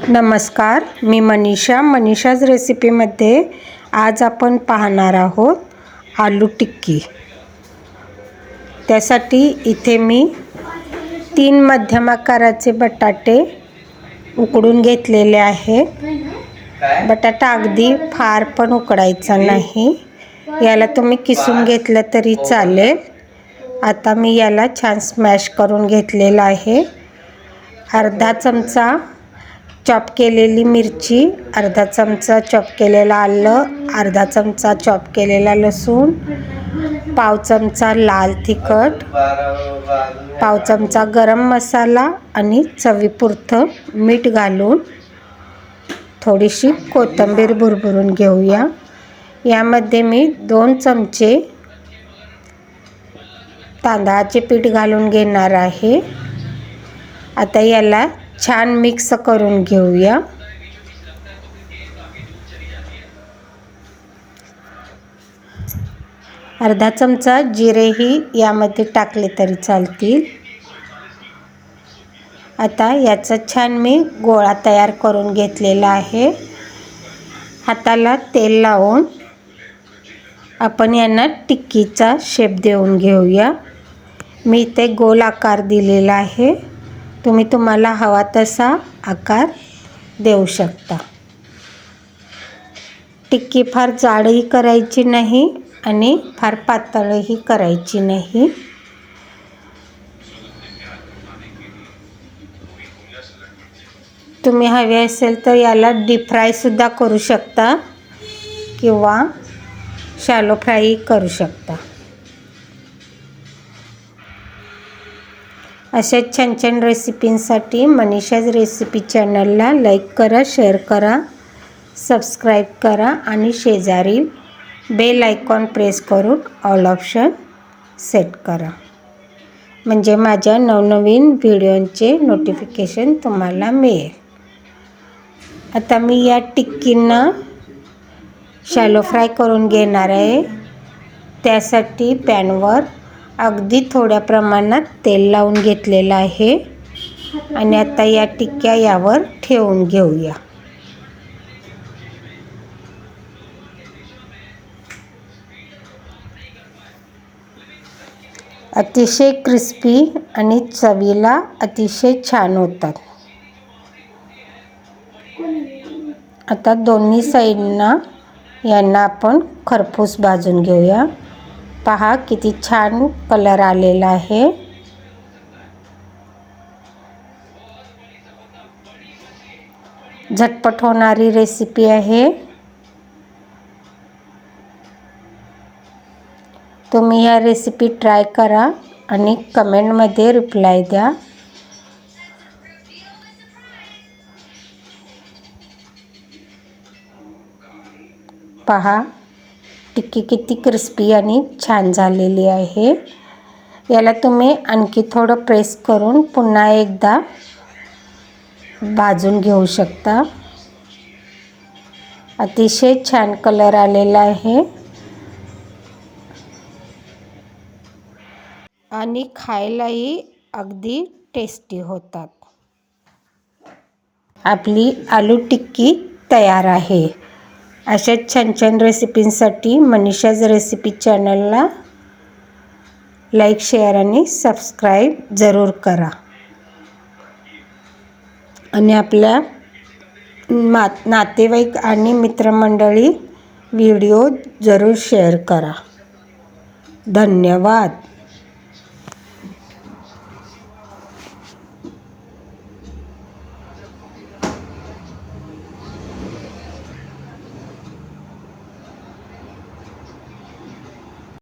नमस्कार मी मनीषा. मनीषाज रेसिपीमध्ये आज आपण पाहणार आहोत आलू टिक्की. त्यासाठी इथे मी तीन मध्यम आकाराचे बटाटे उकडून घेतलेले आहे बटाटा अगदी फार पण उकडायचा नाही. याला तुम्ही किसून घेतलं तरी चालेल. आता मी याला छान स्मॅश करून घेतलेला आहे. अर्धा चमचा चॉप केलेली मिरची अर्धा चमचा चॉप केलेला आलं अर्धा चमचा चॉप केलेला लसूण पाव चमचा लाल तिखट पाव चमचा गरम मसाला आणि चवीपुरतं मीठ घालून थोडीशी कोथिंबीर भुरभुरून घेऊया. यामध्ये मी दोन चमचे तांदळाचे पीठ घालून घेणार आहे. आता याला छान मिक्स करून घेऊया. अर्धा चमचा जिरेही यामध्ये टाकले तरी चालतील. आता याचा छान मी गोळा तयार करून घेतलेला आहे. हाताला तेल लावून आपण यांना टिक्कीचा शेप देऊन घेऊया. मी इथे गोल आकार दिलेला आहे. तुम्ही तुम्हाला हवा तसा आकार देऊ शकता. टिक्की फार जाडही करायची नाही आणि फार पातळही करायची नाही. तुम्ही हवे असेल तर याला डीप फ्रायसुद्धा करू शकता किंवा शॅलो फ्रायही करू शकता. अशा छान छान रेसिपींसाठी मनीषाज रेसिपी चॅनलला लाईक करा शेअर करा सबस्क्राईब करा आणि शेजारील बेल आयकॉन प्रेस करून ऑल ऑप्शन सेट करा. म्हणजे माझ्या नवनवीन व्हिडिओंचे नोटिफिकेशन तुम्हाला मिळेल. आता मी या टिक्कींना शॅलो फ्राय करून घेणार आहे. त्यासाठी पॅनवर अगदी थोड्या प्रमाणात तेल लावून घेतलेलं आहे. आणि आता या टिक्क्या यावर ठेवून घेऊया. अतिशय क्रिस्पी आणि चवीला अतिशय छान होतात. आता दोन्ही साईडना यांना आपण खरपूस भाजून घेऊया. पहा किती छान कलर आलेला आहे. झटपट होणारी रेसिपी आहे. तुम्ही या रेसिपी ट्राय करा आणि कमेंटमध्ये रिप्लाय द्या. पहा. टिक्की किती क्रिस्पी आणि छान झालेली आहे. याला तुम्ही आणखी थोडं प्रेस करून पुन्हा एकदा भाजून घेऊ शकता. अतिशय छान कलर आलेला आहे. आणि खायलाही अगदी टेस्टी होतात. आपली आलू टिक्की तयार आहे. अशा छान छान रेसिपींसाठी मनीषाज रेसिपी चॅनलला लाईक शेअर आणि सबस्क्राईब जरूर करा. आणि आपल्या मा नातेवाईक आणि मित्रमंडळी व्हिडिओ जरूर शेअर करा. धन्यवाद.